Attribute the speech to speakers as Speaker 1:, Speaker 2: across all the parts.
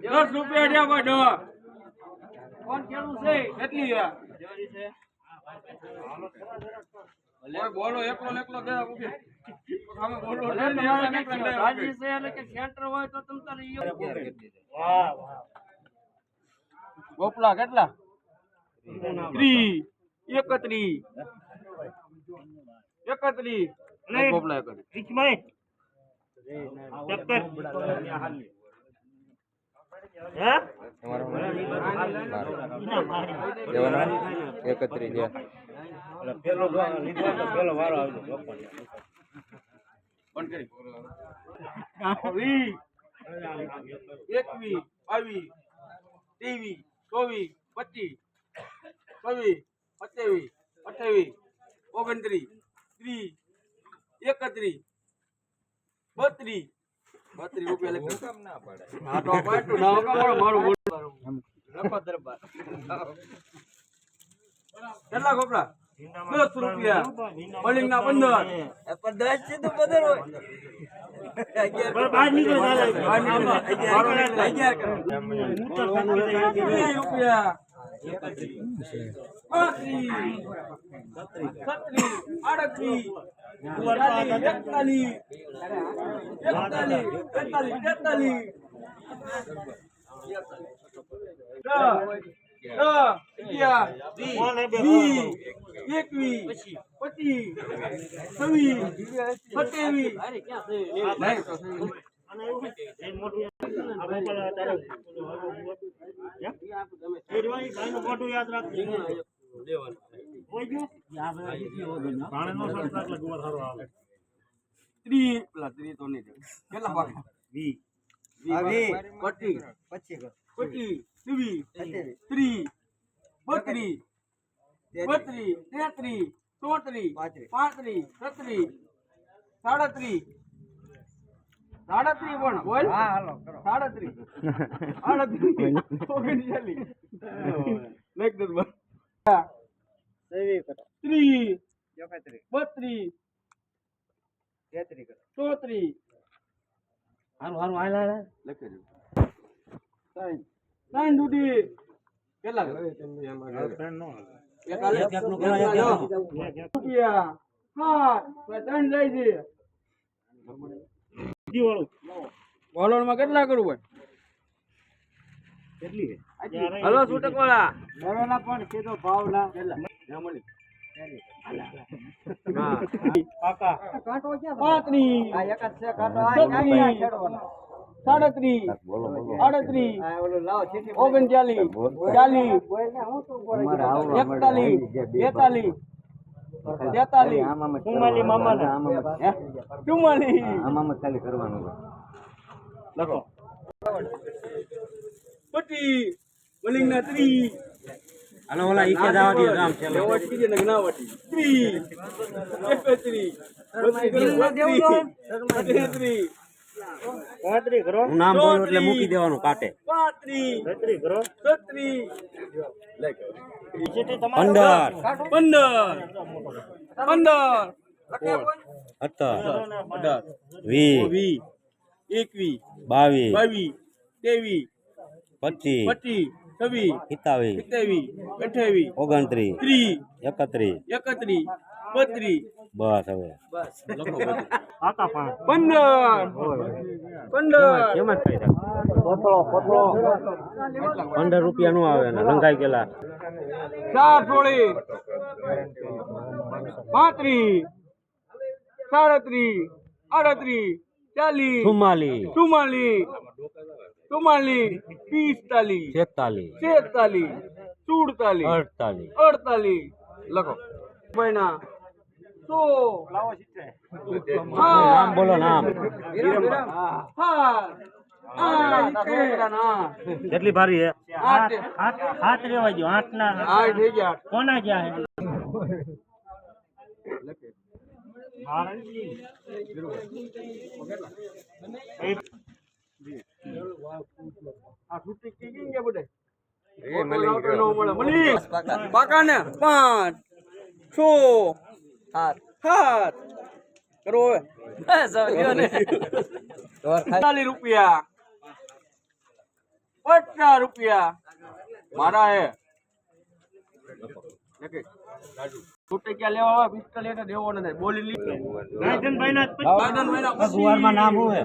Speaker 1: દસ રૂપિયા રહ્યા ભાઈ દસ કોણ કેવું છે? કેટલી? બોલો એકલો એકલો ઊભી.
Speaker 2: છે
Speaker 1: ગોપલા કેટલા? ત્રી. એકત્રી એકત્રી ગોપલા એકત્રી
Speaker 3: એકત્રીસ આવ્યો
Speaker 1: બંધ કરી બાવીસ ત્રેવીસ ચોવીસ પચીસ છવ્વીસ સત્યાવીસ અઠાવીસ ઓગણત્રીસ ત્રીસ એકત્રીસ બત્રીસ બત્રી રૂપિયા લખી હા તો પાટું ના હોકા મારો મારો મારું દરબાર કેટલા કોપડા? દસ રૂપિયા. બલિંગ ના પંદર. દસ છે તો પંદર હોય. અગિયાર રૂપિયા. આડત્રીસ એકતાલીસ એકતાલીસ તેતાલીસ વીસ એકવીસ પચીસ છવ્વીસ સત્યાવીસ નહીં તો પેલા નહીં. કેટલા પચીસ. છવ્વીસ ત્રીસ બત્રીસ બત્રીસ તેત્રીસ ચોત્રીસ પાંત્રી છત્રીસ સાડત્રીસ સાડત્રીસ પણ. બોલ. સાડત્રીસ આડત્રીસ ઓગણચાલીસ લખ દે બસ. ત્રીસ બત્રીસ. ચોત્રીસ લખી દે ત્રણ ત્રણ દૂધી કેટલા? રૂપિયા હા ત્રણ જાય છે વલોણમાં કેટલા કરવું ભાઈ હલો છૂટક વાળા બરોલા પણ તો ભાવ ના. કેટલા? સાડત્રીસ. ઓગણચાલીસ. ચાલીસ. એકતાલીસ. બેતાલીસ. ચુમ્માલીસ લખો. પચીસ મલિંગના
Speaker 3: હાલો ઓલા ઈકે જવા દે ગામ છે
Speaker 1: લેવાટી ને એકત્રીસ, બત્રીસ, કરો
Speaker 3: હું નામ બોલું એટલે મૂકી દેવાનું કાટે.
Speaker 1: પાંત્રીસ, છત્રીસ,
Speaker 3: પંદર.
Speaker 1: પંદર. પંદર.
Speaker 3: સત્તર.
Speaker 1: અઢાર.
Speaker 3: વીસ.
Speaker 1: વીસ. એકવીસ.
Speaker 3: બાવીસ.
Speaker 1: બાવીસ. ત્રેવીસ.
Speaker 3: પચીસ.
Speaker 1: પચીસ. છવ્વીસ.
Speaker 3: સિત્તાવીસ.
Speaker 1: સિત્યાવીસ. અઠાવીસ
Speaker 3: ઓગણત્રીસ.
Speaker 1: ત્રીસ.
Speaker 3: એકત્રીસ.
Speaker 1: એકત્રીસ. બત્રીસ.
Speaker 3: બસ હવે.
Speaker 1: પંદર. પંદર.
Speaker 3: એમાં જ થાય પંદર રૂપિયા નું આવે ને રંગાઈ ગયેલા.
Speaker 1: ચાર થોડી પાંત્રીસ. સાડત્રીસ. આડત્રીસ. ચાલીસ.
Speaker 3: ચુમ્માલીસ.
Speaker 1: ચુમ્માલીસ. ચુમ્માલીસ. પિસ્તાલીસ.
Speaker 3: છેતાલીસ.
Speaker 1: છેતાલીસ. સુડતાલીસ
Speaker 3: અડતાલીસ.
Speaker 1: અડતાલીસ. લખો. ભાઈના સો
Speaker 3: નામ બોલો નામ
Speaker 1: હાથ આઠ છોકરાના
Speaker 3: કેટલી ભારી હે?
Speaker 1: આઠ.
Speaker 3: હાથ રેવા જો આઠ ના.
Speaker 1: આઠ થઈ ગયા
Speaker 3: કોના ગયા હે?
Speaker 1: આ છૂટી હાર. હાર. ને. ચાલી રૂપિયા. પટના રૂપિયા. મારા છૂટે ક્યાં લેવા હોય પિસ્તોલ એટલે દેવો નથી. બોલી
Speaker 3: નામ
Speaker 1: ગાંઠ.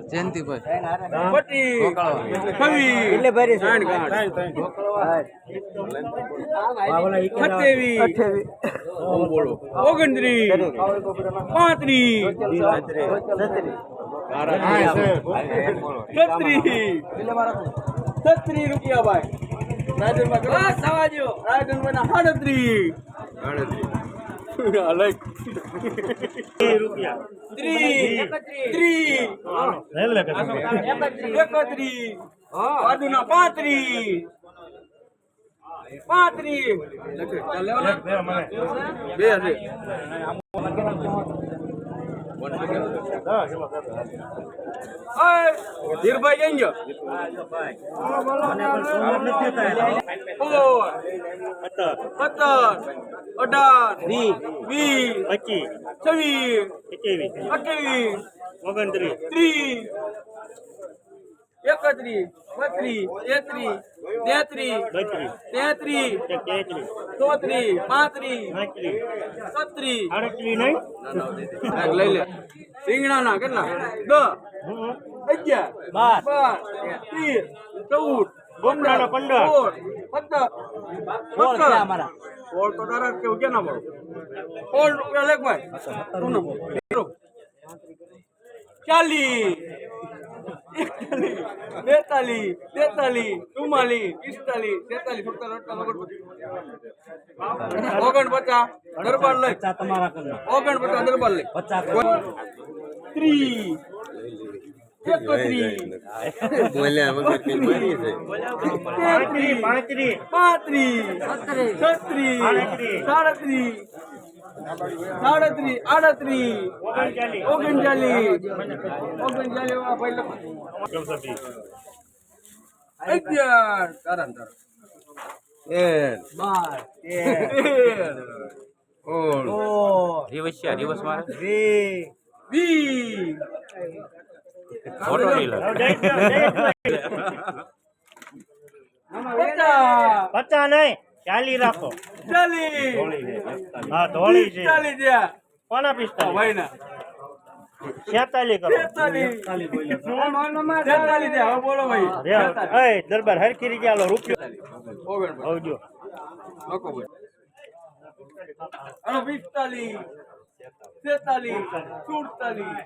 Speaker 1: બોલો. ઓગણત્રીસ, પાંત્રીસ, છત્રીસ, છત્રીસ રૂપિયા ભાઈ. રાજનભાઈ બસ થવા દ્યો. રાજનભાઈના સાડત્રીસ. અલગ. ત્રીસ, ત્રીસ, એકત્રીસ, બાજુના પાંત્રીસ, પાંત્રીસ. ચાલ, લેવા લાગ. બે હશે. ઓય, ધીરભાઈ કેમ ગયો? ઓય, સત્તર, અઢાર, વીસ,
Speaker 3: પચીસ
Speaker 1: છવ્વીસ,
Speaker 3: સિત્તેવીસ
Speaker 1: અઠ્યાવીસ,
Speaker 3: ઓગણત્રીસ
Speaker 1: ત્રીસ, એકત્રીસ, બત્રીસ, તેત્રીસ, તેત્રીસ, તેત્રીસ, ચોત્રીસ, પાંત્રીસ, છત્રીસ.
Speaker 3: અડત્રીસ નહીં
Speaker 1: લઈ લે રીંગણાના કેટલા દસ અગિયાર
Speaker 3: બાર.
Speaker 1: બાર તેર ચૌદ
Speaker 3: પંદર પંદર.
Speaker 1: સોળ
Speaker 3: સોળ
Speaker 1: તો તારા કેવું કેના મળો. સોળ રૂપિયા લેખ ભાઈ. તું ન બોલ. ચાલીસ. એકતાલીસ. બેતાલીસ. તેતાલીસ. ચુમ્માલીસ. પિસ્તાલીસ. તેતાલીસ. સુડતાલીસ અડતાલીસ ઓગણપચાસ. દરબાર લઈ.
Speaker 3: પચાસ તમારા કરના
Speaker 1: ઓગણપચાસ દરબાર લઈ.
Speaker 3: પચાસ
Speaker 1: ત્રીસ એકત્રીસ તેત્રીસ
Speaker 3: પાંત્રીસ
Speaker 1: પાંત્રીસ છત્રીસ સાડત્રીસ આડત્રીસ
Speaker 3: ઓગણચાલીસ
Speaker 1: ઓગણચાલીસ ઓગણચાલીસ વાળા ભાઈ લખો. અગિયાર તારા ને તારા. બાર તેર
Speaker 3: ઓ
Speaker 4: દિવસ છે દિવસ મારે ફોટો નહીં લે.
Speaker 1: પચાસ
Speaker 3: પચાસ નહીં ચાલી રાખો.
Speaker 1: ચાલી
Speaker 3: હા ધોળી છે.
Speaker 1: ચાલી થયા
Speaker 3: કોના પિસ્તા
Speaker 1: ભાઈના.
Speaker 3: કરો.
Speaker 1: હવે બોલો ભાઈ.
Speaker 3: દરબાર હરખી રીતે આલો રૂપિયો. આવજો
Speaker 1: લખો ભાઈ. હાલો પિસ્તાલીસ. તેતાલીસ સુડતાલીસ.